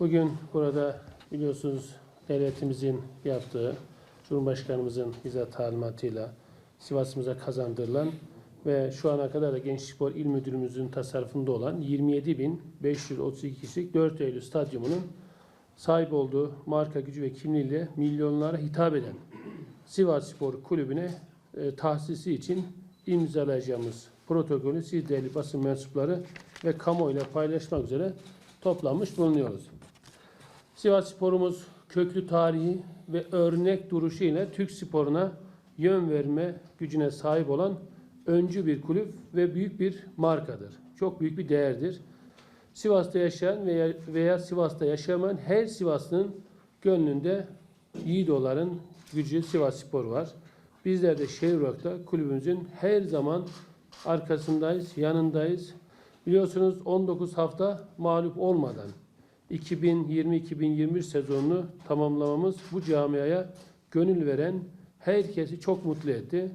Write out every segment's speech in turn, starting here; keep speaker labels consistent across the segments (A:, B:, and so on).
A: Bugün burada biliyorsunuz devletimizin yaptığı, Cumhurbaşkanımızın bize talimatıyla Sivas'ımıza kazandırılan ve şu ana kadar da Gençlik Spor İl Müdürümüzün tasarrufunda olan 27.532 kişilik 4 Eylül Stadyumu'nun sahip olduğu marka gücü ve kimliğiyle milyonlara hitap eden Sivas Spor Kulübü'ne e, tahsisi için imzalayacağımız protokolü siz değerli basın mensupları ve kamuoyuyla paylaşmak üzere toplanmış bulunuyoruz. Sivas Spor'umuz köklü tarihi ve örnek duruşu ile Türk sporuna yön verme gücüne sahip olan öncü bir kulüp ve büyük bir markadır. Çok büyük bir değerdir. Sivas'ta yaşayan veya, veya Sivas'ta yaşamayan her Sivaslı'nın gönlünde Yiğidoların gücü Sivas Spor var. Bizler de şehir olarak da kulübümüzün her zaman arkasındayız, yanındayız. Biliyorsunuz 19 hafta mağlup olmadan 2020-2021 sezonunu tamamlamamız bu camiaya gönül veren herkesi çok mutlu etti.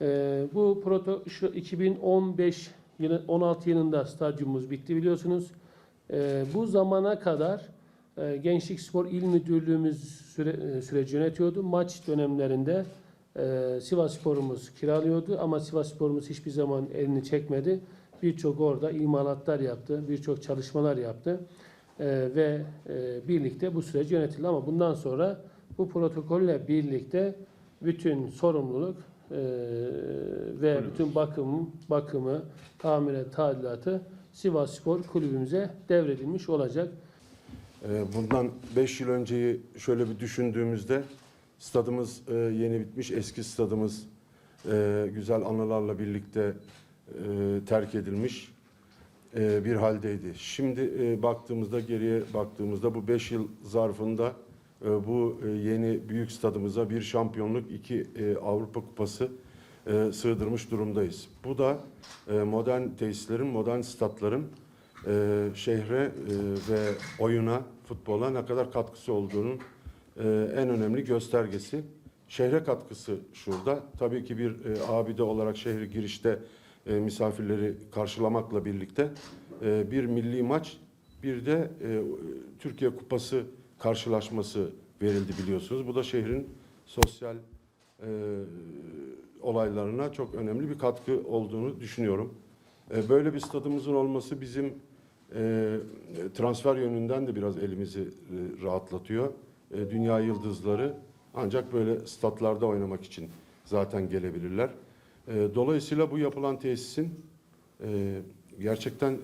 A: Ee, bu proto şu 2015 yılı 16 yılında stadyumumuz bitti biliyorsunuz. Ee, bu zamana kadar e, Gençlik Spor İl Müdürlüğümüz süre, e, süreci yönetiyordu. Maç dönemlerinde e, Sivas Spor'umuz kiralıyordu ama Sivas Spor'umuz hiçbir zaman elini çekmedi. Birçok orada imalatlar yaptı, birçok çalışmalar yaptı ve e, birlikte bu süreç yönetildi. Ama bundan sonra bu protokolle birlikte bütün sorumluluk e, ve bütün bakım, bakımı, tamire, tadilatı Sivas Spor kulübümüze devredilmiş olacak.
B: Ee, Bundan 5 yıl önceyi şöyle bir düşündüğümüzde stadımız e, yeni bitmiş, eski stadımız güzel anılarla birlikte terk edilmiş e, bir haldeydi. Şimdi e, baktığımızda geriye baktığımızda bu 5 yıl zarfında e, bu e, yeni büyük stadımıza bir şampiyonluk, iki e, Avrupa Kupası e, sığdırmış durumdayız. Bu da e, modern tesislerin, modern statların e, şehre e, ve oyuna, futbola ne kadar katkısı olduğunun e, en önemli göstergesi. Şehre katkısı şurada. Tabii ki bir e, abide olarak şehre girişte e, misafirleri karşılamakla birlikte e, bir milli maç, bir de e, Türkiye Kupası karşılaşması verildi biliyorsunuz. Bu da şehrin sosyal e, olaylarına çok önemli bir katkı olduğunu düşünüyorum. E, Böyle bir stadımızın olması bizim e, transfer yönünden de biraz elimizi e, rahatlatıyor. E, Dünya yıldızları ancak böyle statlarda oynamak için zaten gelebilirler. E, Dolayısıyla bu yapılan tesisin e, gerçekten e,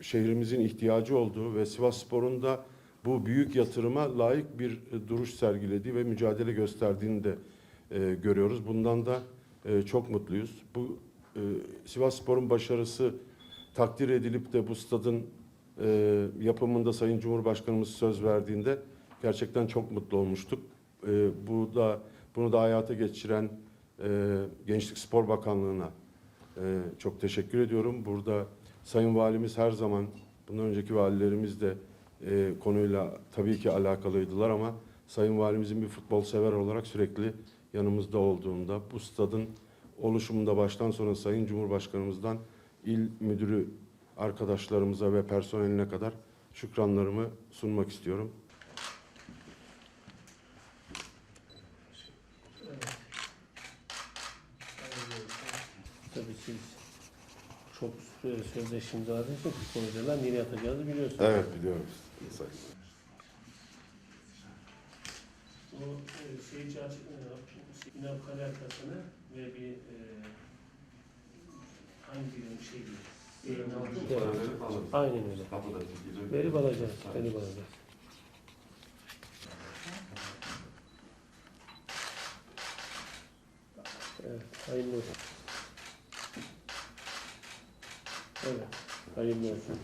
B: şehrimizin ihtiyacı olduğu ve Sivas Spor'un da bu büyük yatırıma layık bir e, duruş sergilediği ve mücadele gösterdiğini de görüyoruz. Bundan da çok mutluyuz. Bu Sivas Spor'un başarısı takdir edilip de bu stadın yapımında Sayın Cumhurbaşkanımız söz verdiğinde gerçekten çok mutlu olmuştuk. Bu da bunu da hayata geçiren e, Gençlik Spor Bakanlığı'na e, çok teşekkür ediyorum. Burada Sayın Valimiz her zaman bundan önceki valilerimiz de e, konuyla tabii ki alakalıydılar ama Sayın Valimizin bir futbol sever olarak sürekli yanımızda olduğunda bu stadın oluşumunda baştan sona Sayın Cumhurbaşkanımızdan il müdürü arkadaşlarımıza ve personeline kadar şükranlarımı sunmak istiyorum.
A: Siz çok e, sözleşme imzaladığınız için futbolcular nereye atacağınızı biliyorsunuz.
B: Evet biliyoruz. Sayın.
A: Bu e, şey için açık Sinan Kale arkasını ve bir e, hangi bir şey değil. Aynen öyle. Verip alacağız. Verip alacağız. Evet, hayırlı olsun. Evet, hayırlı olsun.